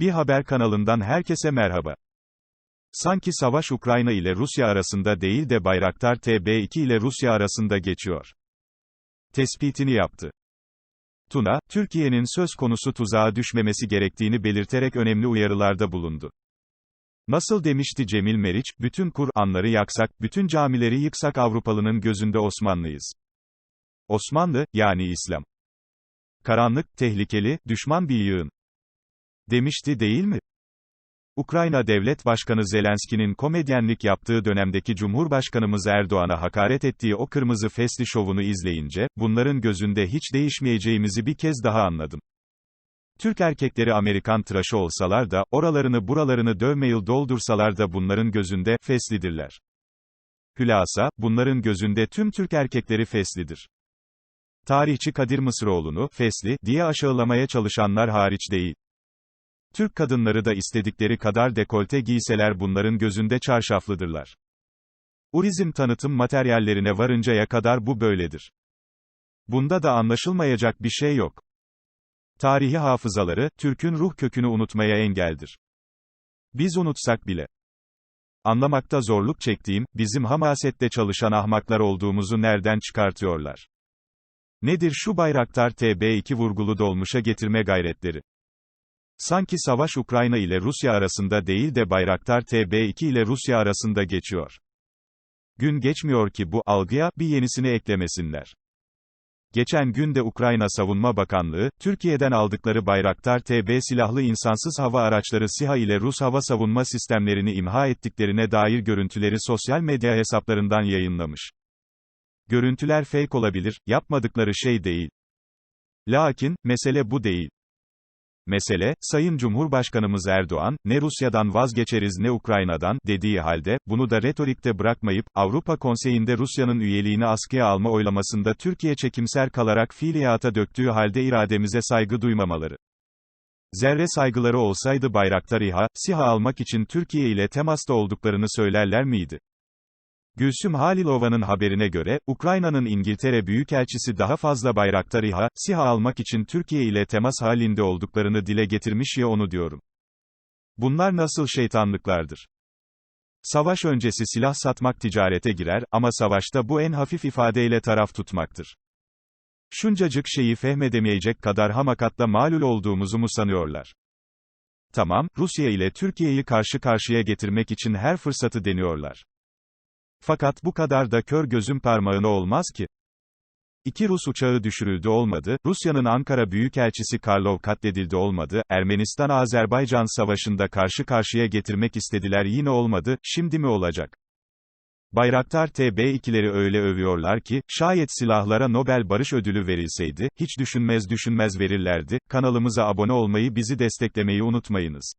Bir haber kanalından herkese merhaba. Sanki savaş Ukrayna ile Rusya arasında değil de Bayraktar TB2 ile Rusya arasında geçiyor. Tespitini yaptı. Tuna, Türkiye'nin söz konusu tuzağa düşmemesi gerektiğini belirterek önemli uyarılarda bulundu. Nasıl demişti Cemil Meriç, bütün Kur'anları yaksak, bütün camileri yıksak Avrupalının gözünde Osmanlıyız. Osmanlı, yani İslam. Karanlık, tehlikeli, düşman bir yığın. Demişti değil mi? Ukrayna Devlet Başkanı Zelenski'nin komedyenlik yaptığı dönemdeki Cumhurbaşkanımız Erdoğan'a hakaret ettiği o kırmızı fesli şovunu izleyince, bunların gözünde hiç değişmeyeceğimizi bir kez daha anladım. Türk erkekleri Amerikan tıraşı olsalar da, oralarını buralarını dövmeyil doldursalar da bunların gözünde, feslidirler. Hülasa, bunların gözünde tüm Türk erkekleri feslidir. Tarihçi Kadir Mısıroğlu'nu, fesli, diye aşağılamaya çalışanlar hariç değil. Türk kadınları da istedikleri kadar dekolte giyseler bunların gözünde çarşaflıdırlar. Urizm tanıtım materyallerine varıncaya kadar bu böyledir. Bunda da anlaşılmayacak bir şey yok. Tarihi hafızaları, Türk'ün ruh kökünü unutmaya engeldir. Biz unutsak bile. Anlamakta zorluk çektiğim, bizim hamasette çalışan ahmaklar olduğumuzu nereden çıkartıyorlar? Nedir şu Bayraktar TB2 vurgulu dolmuşa getirme gayretleri? Sanki savaş Ukrayna ile Rusya arasında değil de Bayraktar TB2 ile Rusya arasında geçiyor. Gün geçmiyor ki bu algıya bir yenisini eklemesinler. Geçen gün de Ukrayna Savunma Bakanlığı, Türkiye'den aldıkları Bayraktar TB silahlı insansız hava araçları SİHA ile Rus hava savunma sistemlerini imha ettiklerine dair görüntüleri sosyal medya hesaplarından yayınlamış. Görüntüler fake olabilir, yapmadıkları şey değil. Lakin, mesele bu değil. Mesele, Sayın Cumhurbaşkanımız Erdoğan, ne Rusya'dan vazgeçeriz ne Ukrayna'dan, dediği halde, bunu da retorikte bırakmayıp, Avrupa Konseyi'nde Rusya'nın üyeliğini askıya alma oylamasında Türkiye çekimser kalarak fiiliyata döktüğü halde irademize saygı duymamaları. Zerre saygıları olsaydı Bayraktar İHA, SİHA almak için Türkiye ile temasta olduklarını söylerler miydi? Gülsüm Halilova'nın haberine göre, Ukrayna'nın İngiltere Büyükelçisi daha fazla Bayraktar İHA, SİHA almak için Türkiye ile temas halinde olduklarını dile getirmiş ya onu diyorum. Bunlar nasıl şeytanlıklardır? Savaş öncesi silah satmak ticarete girer, ama savaşta bu en hafif ifadeyle taraf tutmaktır. Şuncacık şeyi fehmedemeyecek kadar hamakatla malul olduğumuzu mu sanıyorlar? Tamam, Rusya ile Türkiye'yi karşı karşıya getirmek için her fırsatı deniyorlar. Fakat bu kadar da kör gözün parmağına olmaz ki. İki Rus uçağı düşürüldü olmadı, Rusya'nın Ankara Büyükelçisi Karlov katledildi olmadı, Ermenistan-Azerbaycan savaşında karşı karşıya getirmek istediler yine olmadı, şimdi mi olacak? Bayraktar TB2'leri öyle övüyorlar ki, şayet silahlara Nobel Barış Ödülü verilseydi, hiç düşünmez düşünmez verirlerdi, kanalımıza abone olmayı bizi desteklemeyi unutmayınız.